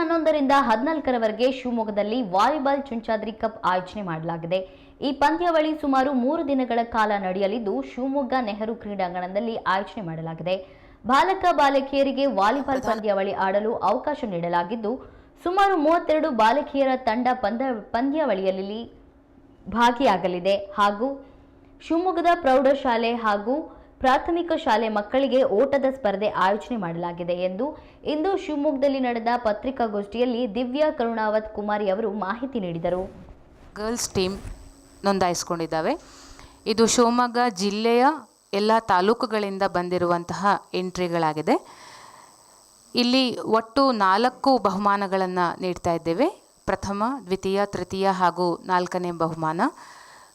ಹನ್ನೊಂದರಿಂದ ಹದಿನಾಲ್ಕರವರೆಗೆ ಶಿವಮೊಗ್ಗದಲ್ಲಿ volleyball Chunchadri cup ಆಯೋಜನೆ ಮಾಡಲಾಗಿದೆ. ಈ ಪಂದ್ಯಾವಳಿ ಸುಮಾರು ಮೂರು ದಿನಗಳ ಕಾಲ ನಡೆಯಲಿದ್ದು, ಶಿವಮೊಗ್ಗ ನೆಹರು ಕ್ರೀಡಾಂಗಣದಲ್ಲಿ ಆಯೋಜನೆ ಮಾಡಲಾಗಿದೆ. ಬಾಲಕ ಬಾಲಕಿಯರಿಗೆ ವಾಲಿಬಾಲ್ ಪಂದ್ಯಾವಳಿ ಆಡಲು ಅವಕಾಶ ನೀಡಲಾಗಿದ್ದು, ಸುಮಾರು ಮೂವತ್ತೆರಡು ಬಾಲಕಿಯರ ತಂಡ ಪಂದ್ಯ ಪಂದ್ಯಾವಳಿಯಲ್ಲಿ ಭಾಗಿಯಾಗಲಿದೆ ಹಾಗೂ ಶಿವಮೊಗ್ಗದ ಪ್ರೌಢಶಾಲೆ ಹಾಗೂ ಪ್ರಾಥಮಿಕ ಶಾಲೆ ಮಕ್ಕಳಿಗೆ ಓಟದ ಸ್ಪರ್ಧೆ ಆಯೋಜನೆ ಮಾಡಲಾಗಿದೆ ಎಂದು ಇಂದು ಶಿವಮೊಗ್ಗದಲ್ಲಿ ನಡೆದ ಪತ್ರಿಕಾಗೋಷ್ಠಿಯಲ್ಲಿ ದಿವ್ಯಾ ಕರುಣಾವತ್ ಕುಮಾರಿ ಅವರು ಮಾಹಿತಿ ನೀಡಿದರು. ಗರ್ಲ್ಸ್ ಟೀಮ್ ನೋಂದಾಯಿಸಿಕೊಂಡಿದ್ದಾವೆ. ಇದು ಶಿವಮೊಗ್ಗ ಜಿಲ್ಲೆಯ ಎಲ್ಲ ತಾಲೂಕುಗಳಿಂದ ಬಂದಿರುವಂತಹ ಎಂಟ್ರಿಗಳಾಗಿದೆ. ಇಲ್ಲಿ ಒಟ್ಟು ನಾಲ್ಕು ಬಹುಮಾನಗಳನ್ನು ನೀಡ್ತಾ ಇದ್ದೇವೆ. ಪ್ರಥಮ, ದ್ವಿತೀಯ, ತೃತೀಯ ಹಾಗೂ ನಾಲ್ಕನೇ ಬಹುಮಾನ.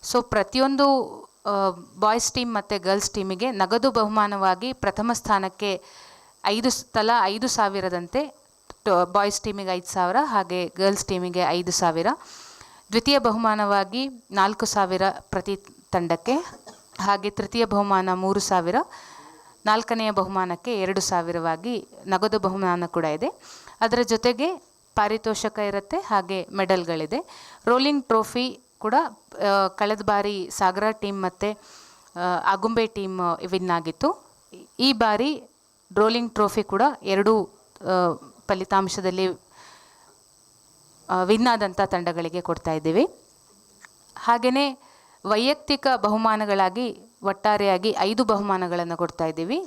ಸೊ ಪ್ರತಿಯೊಂದು ಬಾಯ್ಸ್ ಟೀಮ್ ಮತ್ತು ಗರ್ಲ್ಸ್ ಟೀಮಿಗೆ ನಗದು ಬಹುಮಾನವಾಗಿ ಪ್ರಥಮ ಸ್ಥಾನಕ್ಕೆ ಐದು ತಲಾ ಐದು ಸಾವಿರದಂತೆ ಬಾಯ್ಸ್ ಟೀಮಿಗೆ ಐದು ಸಾವಿರ, ಹಾಗೆ ಗರ್ಲ್ಸ್ ಟೀಮಿಗೆ ಐದು ಸಾವಿರ. ದ್ವಿತೀಯ ಬಹುಮಾನವಾಗಿ ನಾಲ್ಕು ಸಾವಿರ ಪ್ರತಿ ತಂಡಕ್ಕೆ, ಹಾಗೆ ತೃತೀಯ ಬಹುಮಾನ ಮೂರು ಸಾವಿರ, ನಾಲ್ಕನೆಯ ಬಹುಮಾನಕ್ಕೆ ಎರಡು ಸಾವಿರವಾಗಿ ನಗದು ಬಹುಮಾನ ಕೂಡ ಇದೆ. ಅದರ ಜೊತೆಗೆ ಪಾರಿತೋಷಕ ಇರುತ್ತೆ, ಹಾಗೆ ಮೆಡಲ್ಗಳಿದೆ ರೋಲಿಂಗ್ ಟ್ರೋಫಿ ಕೂಡ ಕಳೆದ ಬಾರಿ ಸಾಗರ ಟೀಮ್ ಮತ್ತು ಆಗುಂಬೆ ಟೀಮ್ ವಿನ್ ಆಗಿತ್ತು. ಈ ಬಾರಿ ರೋಲಿಂಗ್ ಟ್ರೋಫಿ ಕೂಡ ಎರಡೂ ಫಲಿತಾಂಶದಲ್ಲಿ ವಿನ್ ಆದಂಥ ತಂಡಗಳಿಗೆ ಕೊಡ್ತಾ ಇದ್ದೀವಿ. ಹಾಗೆಯೇ ವೈಯಕ್ತಿಕ ಬಹುಮಾನಗಳಾಗಿ, ಒಟ್ಟಾರೆಯಾಗಿ ಐದು ಬಹುಮಾನಗಳನ್ನು ಕೊಡ್ತಾ ಇದ್ದೀವಿ.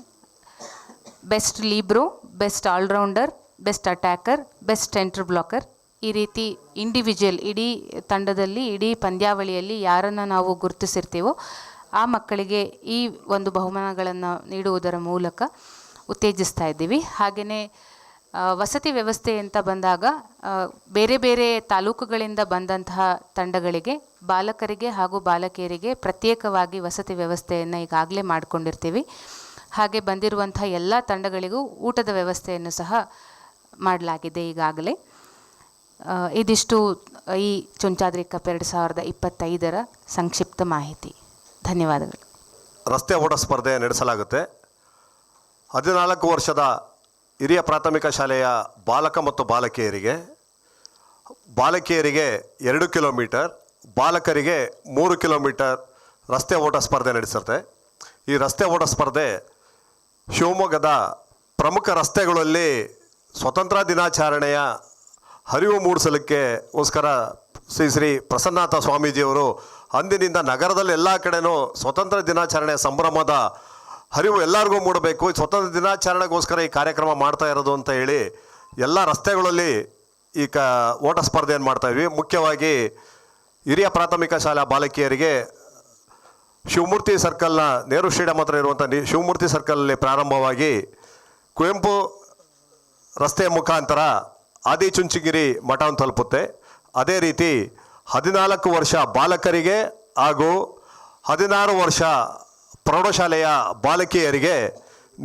Best libero, best allrounder, best attacker, best centre blocker ಈ ರೀತಿ ಇಂಡಿವಿಜುವಲ್ ಇಡೀ ತಂಡದಲ್ಲಿ, ಇಡೀ ಪಂದ್ಯಾವಳಿಯಲ್ಲಿ ಯಾರನ್ನು ನಾವು ಗುರುತಿಸಿರ್ತೀವೋ ಆ ಮಕ್ಕಳಿಗೆ ಈ ಒಂದು ಬಹುಮಾನಗಳನ್ನು ನೀಡುವುದರ ಮೂಲಕ ಉತ್ತೇಜಿಸ್ತಾ ಇದ್ದೀವಿ. ಹಾಗೆಯೇ ವಸತಿ ವ್ಯವಸ್ಥೆ ಅಂತ ಬಂದಾಗ ಬೇರೆ ಬೇರೆ ತಾಲೂಕುಗಳಿಂದ ಬಂದಂತಹ ತಂಡಗಳಿಗೆ, ಬಾಲಕರಿಗೆ ಹಾಗೂ ಬಾಲಕಿಯರಿಗೆ ಪ್ರತ್ಯೇಕವಾಗಿ ವಸತಿ ವ್ಯವಸ್ಥೆಯನ್ನು ಈಗಾಗಲೇ ಮಾಡಿಕೊಂಡಿರ್ತೀವಿ. ಹಾಗೆ ಬಂದಿರುವಂಥ ಎಲ್ಲ ತಂಡಗಳಿಗೂ ಊಟದ ವ್ಯವಸ್ಥೆಯನ್ನು ಸಹ ಮಾಡಲಾಗಿದೆ ಈಗಾಗಲೇ. ಇದಿಷ್ಟು ಈ ಚುಂಚಾದ್ರಿ ಕಪ್ ಎರಡು ಸಾವಿರದ ಇಪ್ಪತ್ತೈದರ ಸಂಕ್ಷಿಪ್ತ ಮಾಹಿತಿ. ಧನ್ಯವಾದಗಳು. ರಸ್ತೆ ಓಟ ಸ್ಪರ್ಧೆ ನಡೆಸಲಾಗುತ್ತೆ. ಹದಿನಾಲ್ಕು ವರ್ಷದ ಹಿರಿಯ ಪ್ರಾಥಮಿಕ ಶಾಲೆಯ ಬಾಲಕ ಮತ್ತು ಬಾಲಕಿಯರಿಗೆ ಬಾಲಕಿಯರಿಗೆ ಎರಡು ಕಿಲೋಮೀಟರ್, ಬಾಲಕರಿಗೆ ಮೂರು ಕಿಲೋಮೀಟರ್ ರಸ್ತೆ ಓಟ ಸ್ಪರ್ಧೆ ನಡೆಸುತ್ತೆ. ಈ ರಸ್ತೆ ಓಟ ಸ್ಪರ್ಧೆ ಶಿವಮೊಗ್ಗದ ಪ್ರಮುಖ ರಸ್ತೆಗಳಲ್ಲಿ ಸ್ವತಂತ್ರ ದಿನಾಚರಣೆಯ ಹರಿವು ಮೂಡಿಸಲಿಕ್ಕೆ ಗೋಸ್ಕರ ಶ್ರೀ ಶ್ರೀ ಪ್ರಸನ್ನಾಥ ಸ್ವಾಮೀಜಿಯವರು ಅಂದಿನಿಂದ ನಗರದಲ್ಲಿ ಎಲ್ಲ ಕಡೆನೂ ಸ್ವತಂತ್ರ ದಿನಾಚರಣೆ ಸಂಭ್ರಮದ ಹರಿವು ಎಲ್ಲರಿಗೂ ಮೂಡಬೇಕು. ಸ್ವತಂತ್ರ ದಿನಾಚರಣೆಗೋಸ್ಕರ ಈ ಕಾರ್ಯಕ್ರಮ ಮಾಡ್ತಾ ಇರೋದು ಅಂತ ಹೇಳಿ ಎಲ್ಲ ರಸ್ತೆಗಳಲ್ಲಿ ಈ ಕ ಓಟ ಸ್ಪರ್ಧೆಯನ್ನು ಮಾಡ್ತಾ ಇದ್ವಿ. ಮುಖ್ಯವಾಗಿ ಹಿರಿಯ ಪ್ರಾಥಮಿಕ ಶಾಲಾ ಬಾಲಕಿಯರಿಗೆ ಶಿವಮೂರ್ತಿ ಸರ್ಕಲ್ನ ನೆಹರು ಸ್ಟೇಡಿಯಂ ಹತ್ರ ಇರುವಂಥ ನಿ ಶಿವಮೂರ್ತಿ ಸರ್ಕಲಲ್ಲಿ ಪ್ರಾರಂಭವಾಗಿ ಕುವೆಂಪು ರಸ್ತೆಯ ಮುಖಾಂತರ ಆದಿಚುಂಚನಗಿರಿ ಮಠವನ್ನು ತಲುಪುತ್ತೆ. ಅದೇ ರೀತಿ ಹದಿನಾಲ್ಕು ವರ್ಷ ಬಾಲಕರಿಗೆ ಹಾಗೂ ಹದಿನಾರು ವರ್ಷ ಪ್ರೌಢಶಾಲೆಯ ಬಾಲಕಿಯರಿಗೆ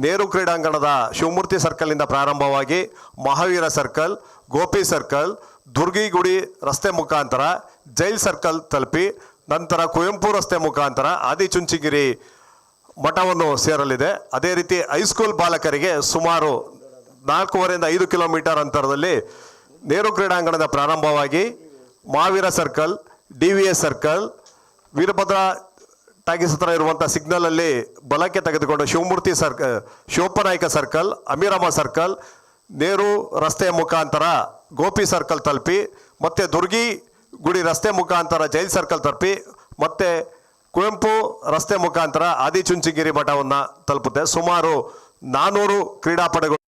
ನೇರು ಕ್ರೀಡಾಂಗಣದ ಶಿವಮೂರ್ತಿ ಸರ್ಕಲ್ನಿಂದ ಪ್ರಾರಂಭವಾಗಿ ಮಹಾವೀರ ಸರ್ಕಲ್, ಗೋಪಿ ಸರ್ಕಲ್, ದುರ್ಗಿಗುಡಿ ರಸ್ತೆ ಮುಖಾಂತರ, ಜೈಲ್ ಸರ್ಕಲ್ ತಲುಪಿ ನಂತರ ಕುವೆಂಪು ರಸ್ತೆ ಮುಖಾಂತರ ಆದಿಚುಂಚಿಗಿರಿ ಮಠವನ್ನು ಸೇರಲಿದೆ. ಅದೇ ರೀತಿ ಹೈಸ್ಕೂಲ್ ಬಾಲಕರಿಗೆ ಸುಮಾರು ನಾಲ್ಕೂವರೆಯಿಂದ ಐದು ಕಿಲೋಮೀಟರ್ ಅಂತರದಲ್ಲಿ ನೇರು ಕ್ರೀಡಾಂಗಣದ ಪ್ರಾರಂಭವಾಗಿ Mahaveer circle, D V S circle, Veerabhadra talkies ಹತ್ರ ಇರುವಂಥ ಸಿಗ್ನಲಲ್ಲಿ ಬಲಕ್ಕೆ ತೆಗೆದುಕೊಂಡು Shivamurthy circle, Shivappanayaka circle, Amiramma circle, Nehru ರಸ್ತೆಯ ಮುಖಾಂತರ ಗೋಪಿ ಸರ್ಕಲ್ ತಲುಪಿ, ಮತ್ತೆ ದುರ್ಗಿ ಗುಡಿ ರಸ್ತೆ ಮುಖಾಂತರ ಜೈಲ್ ಸರ್ಕಲ್ ತಲುಪಿ, ಮತ್ತೆ ಕುವೆಂಪು ರಸ್ತೆ ಮುಖಾಂತರ ಆದಿಚುಂಚಿಗಿರಿ ಮಠವನ್ನು ತಲುಪುತ್ತೆ. ಸುಮಾರು ನಾನ್ನೂರು ಕ್ರೀಡಾಪಟುಗಳು